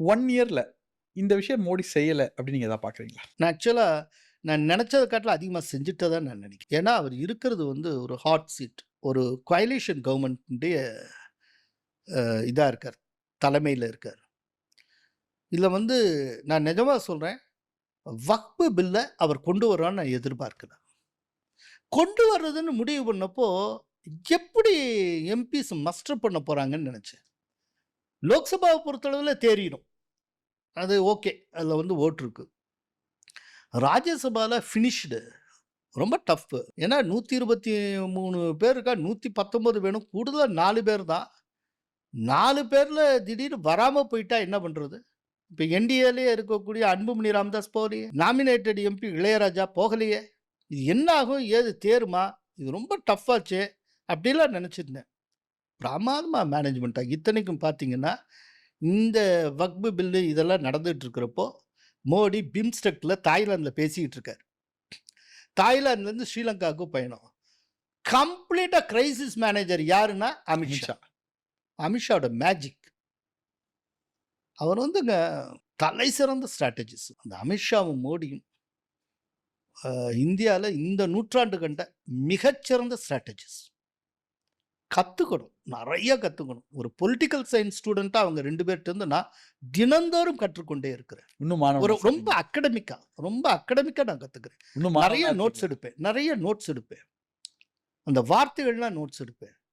One இயரில் இந்த விஷயம் மோடி செய்யலை அப்படின்னு நீங்கள் எதாவது பார்க்குறீங்களா நான் ஆக்சுவலாக நான் நினச்சதை காட்டில் அதிகமாக செஞ்சுட்டு தான் நான் நினைக்கிறேன். ஏன்னா அவர் இருக்கிறது வந்து ஒரு ஹாட் சீட் ஒரு coalition கவர்மெண்ட்டுடைய இதாக இருக்கார் தலைமையில் இருக்கார். இதில் வந்து நான் நிஜமாக சொல்கிறேன் வக்பு பில்லை அவர் கொண்டு வரான்னு நான் எதிர்பார்க்கிறேன் கொண்டு வர்றதுன்னு முடிவு பண்ணப்போ எப்படி எம்பிஸ் மஸ்டர் பண்ண போகிறாங்கன்னு நினச்சேன். லோக்சபாவை பொறுத்தளவில் தேறிடும். அது ஓகே. அதில் வந்து ஓட்டு இருக்கு. ராஜ்யசபாவில் ஃபினிஷ்டு ரொம்ப டஃப்பு ஏன்னா நூற்றி இருபத்தி மூணு பேர் இருக்கா நூற்றி பத்தொம்பது வேணும். கூடுதலாக நாலு பேர் தான். நாலு பேரில் திடீர்னு வராமல் போயிட்டா என்ன பண்ணுறது இப்போ என்டிஏலே இருக்கக்கூடிய அன்புமணி ராம்தாஸ் போகலையே நாமினேட்டட் எம்பி இளையராஜா போகலையே. இது என்ன ஆகும்? ஏது தேருமா? இது ரொம்ப டஃப்பாச்சு அப்படிலாம் நினச்சிருந்தேன். பிரமாதமாக மேனேஜ்மெண்ட்டாக இத்தனைக்கும் பார்த்தீங்கன்னா இந்த வக்பு பில்லு இதெல்லாம் நடந்துட்டு இருக்கிறப்போ மோடி பிம்ஸ்டெக்கில் தாய்லாந்தில் பேசிக்கிட்டு இருக்கார் தாய்லாந்துலேருந்து ஸ்ரீலங்காவுக்கு பயணம். கம்ப்ளீட்டாக கிரைசிஸ் மேனேஜர் யாருன்னா அமித்ஷா. அமித்ஷாவோட மேஜிக். அவர் வந்துங்க தலை சிறந்த ஸ்ட்ராட்டஜிஸ் அந்த அமித்ஷாவும் மோடியும் இந்தியாவில் இந்த நூற்றாண்டு கண்ட மிகச்சிறந்த ஸ்ட்ராட்டஜிஸ் கற்றுக்கணும் நிறைய கற்றுக்கணும் ஒரு பொலிட்டிக்கல் சயின்ஸ் ஸ்டூடெண்ட்டாக அவங்க ரெண்டு பேர்ட்ட இருந்து நான் தினந்தோறும் கற்றுக்கொண்டே இருக்கிறேன். இன்னும் ஒரு ரொம்ப அகடமிக்கா ரொம்ப அகடமிக்கா நான் கற்றுக்கிறேன் இன்னும் நிறைய நோட்ஸ். எடுப்பேன். நிறைய நோட்ஸ் எடுப்பேன். அந்த வார்த்தைகள்லாம் நோட்ஸ் எடுப்பேன்.